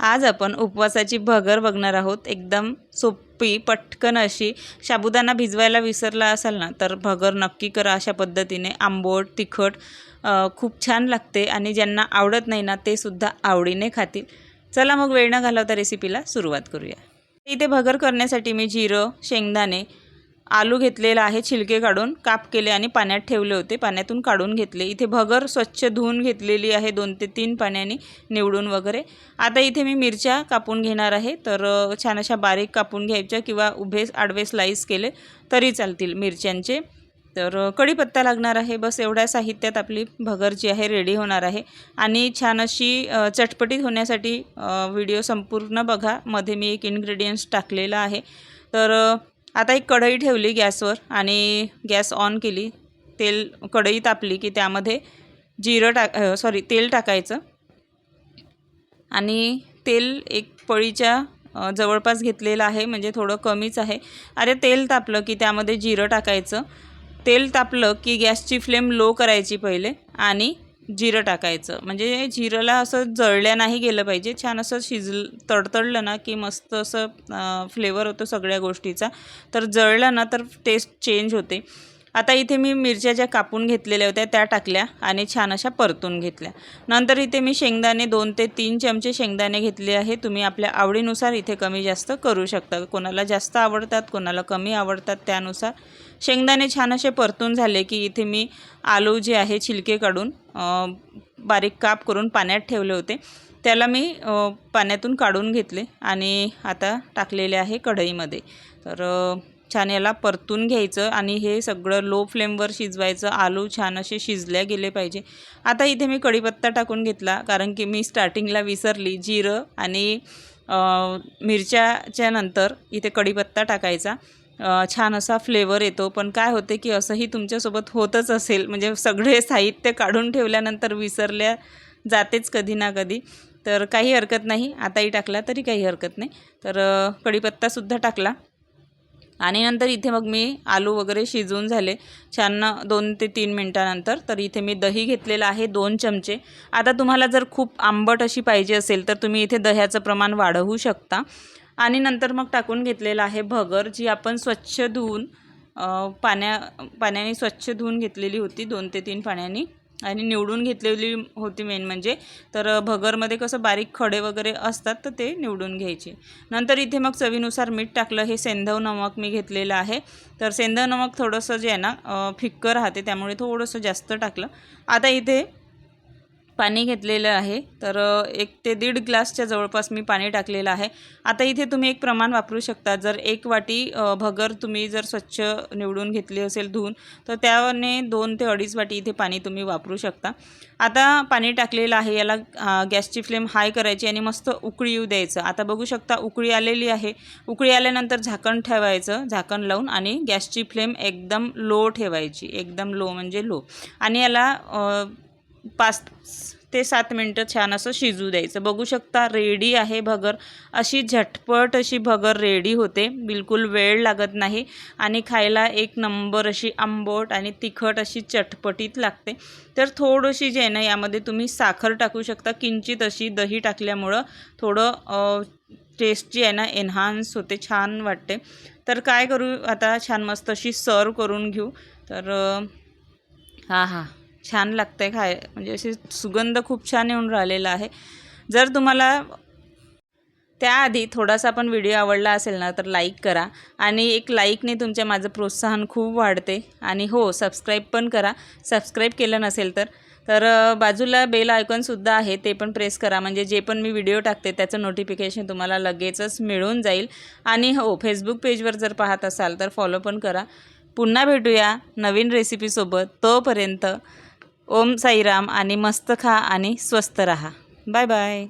आज आपण उपवासाची भगर बघणार आहोत. एकदम सोपी पटकन अशी. साबुदाणा भिजवायला विसरला असाल ना तर भगर नक्की करा अशा पद्धतीने. आंबोट तिखट खूप छान लागते आणि ज्यांना आवडत नाही ना ते सुद्धा आवडीने खातील. चला मग वेळ न घालवता रेसिपीला सुरुवात करूया. इथे भगर करण्यासाठी मी जिरं शेंगदाणे आलू घेतलेला आहे छिलके काढून काप केले आणि पाण्यात ठेवले होते. पाण्यातून काढून घेतले. इथे भगर स्वच्छ धुवून घेतलेली आहे दोन ते तीन पाण्याने निवडून वगैरे. आता इथे मी मिरच्या कापून घेणार आहे. तर छान अशा बारीक कापून घ्यायच्या किंवा उभे आडवे स्लाईस केले तरी चालतील मिरच्यांचे. तर कढीपत्ता लागणार आहे. बस एवढ्या साहित्यात आपली भगर जी आहे रेडी होणार आहे. आणि छान अशी चटपटीत होण्यासाठी व्हिडिओ संपूर्ण बघा. मध्ये मी एक इन्ग्रेडियंट्स टाकलेला आहे. तर आता एक कढई ठेवली गॅसवर आणि गॅस ऑन केली. तेल कढई तापली की त्यामध्ये जिरं टाक सॉरी तेल टाकायचं. आणि तेल एक पळीच्या जवळपास घेतलेलं आहे म्हणजे थोडं कमीच आहे. अरे तेल तापलं की त्यामध्ये जिरं टाकायचं. तेल तापलं की गॅसची फ्लेम लो करायची पहिले आणि जिरं टाकायचं. म्हणजे जिरंला असं जळल्या नाही गेलं पाहिजे. छान असं शिजल तडतडलं ना की मस्त असं फ्लेवर होतो सगळ्या गोष्टीचा. तर जळलं ना तर टेस्ट चेंज होते. आता इथे मी मिरच्या ज्या कापून घेतलेल्या होत्या त्या टाकल्या आणि छान अशा परतून घेतल्या. नंतर इथे मी शेंगदाणे दोन ते तीन चमचे शेंगदाणे घेतले आहे. तुम्ही आपल्या आवडीनुसार इथे कमी जास्त करू शकता. कोणाला जास्त आवडतात कोणाला कमी आवडतात त्यानुसार. शेंगदाणे छान असे परतून झाले की इथे मी आलू जे आहे छिलके काढून बारीक काप करून पाण्यात ठेवले होते. त्याला मी पाण्यातून काढून घेतले आणि आता टाकलेले आहे कढईमध्ये. तर छान याला परतून घ्यायचं आणि हे सगळं लो फ्लेमवर शिजवायचं. आलू छान असे शिजल्या गेले पाहिजे. आता इथे मी कढीपत्ता टाकून घेतला कारण की मी स्टार्टिंगला विसरली. जिरं आणि मिरच्याच्या नंतर इथे कढीपत्ता टाकायचा. छान असा फ्लेवर येतो. पण काय होते की असंही तुमच्यासोबत होतच असेल. म्हणजे सगळे साहित्य काढून ठेवल्यानंतर विसरल्या जातेच कधी ना कधी. तर काही हरकत नाही. आताही टाकला तरी काही हरकत नाही. तर कढीपत्तासुद्धा टाकला. आणि नंतर इथे मग मी आलू वगैरे शिजवून झाले. छान दोन ते तीन मिनटानंतर तर इथे मी दही घेतलेलं आहे दोन चमचे. आता तुम्हाला जर खूप आंबट अशी पाहिजे असेल तर तुम्ही इथे दह्याचं प्रमाण वाढवू शकता. आणि नंतर मग टाकून घेतलेलं आहे भगर जी आपण स्वच्छ धुवून पाण्या पाण्याने स्वच्छ धुवून घेतलेली होती दोन ते तीन पाण्याने. आणि निवडून घेतलेली होती मेन म्हणजे. तर भगरमध्ये कसं बारीक खडे वगैरे असतात तर ते निवडून घ्यायचे. नंतर इथे मग चवीनुसार मीठ टाकलं. हे सेंधव नमक मी घेतलेलं आहे. तर सेंधव नमक थोडंसं जे आहे ना अ, फिक्कं राहते त्यामुळे थोडंसं जास्त टाकलं. आता इथे पाणी घेतलेलं आहे. तर एक ते दीड ग्लासच्या जवळपास मी पाणी टाकलेलं आहे. आता इथे तुम्ही एक प्रमाण वापरू शकता. जर एक वाटी भगर तुम्ही जर स्वच्छ निवडून घेतली असेल धुवून तर त्याने दोन ते अडीच वाटी इथे पाणी तुम्ही वापरू शकता. आता पाणी टाकलेलं आहे. याला गॅसची फ्लेम हाय करायची आणि मस्त उकळी येऊ द्यायचं. आता बघू शकता उकळी आलेली आहे. उकळी आल्यानंतर झाकण ठेवायचं. झाकण लावून आणि गॅसची फ्लेम एकदम लो ठेवायची. एकदम लो म्हणजे लो. आणि याला पाच ते सात मिनटं छान असं शिजू द्यायचं. बघू शकता रेडी आहे भगर. अशी झटपट अशी भगर रेडी होते. बिलकुल वेळ लागत नाही. आणि खायला एक नंबर अशी आंबट आणि तिखट अशी चटपटीत लागते. तर थोडीशी जी आहे ना यामध्ये तुम्ही साखर टाकू शकता. किंचित अशी दही टाकल्यामुळं थोडं टेस्ट जी आहे ना एन्हान्स होते छान वाटते. तर काय करू आता छान मस्त अशी सर्व करून घेऊ. तर हां हां. छान लागतं आहे खाय म्हणजे अशी सुगंध खूप छान येऊन राहिलेला आहे. जर तुम्हाला त्याआधी थोडासा पण व्हिडिओ आवडला असेल ना तर लाईक करा आणि एक लाईकने तुमच्या माझं प्रोत्साहन खूप वाढते. आणि हो सबस्क्राईब पण करा. सबस्क्राईब केलं नसेल तर तर बाजूला बेल आयकॉनसुद्धा आहे ते पण प्रेस करा. म्हणजे जे पण मी व्हिडिओ टाकते त्याचं नोटिफिकेशन तुम्हाला लगेचच मिळून जाईल. आणि हो फेसबुक पेजवर जर पाहत असाल तर फॉलो पण करा. पुन्हा भेटूया नवीन रेसिपीसोबत. तोपर्यंत ओम साईराम आणि मस्त खा आणि स्वस्त रहा. Bye bye.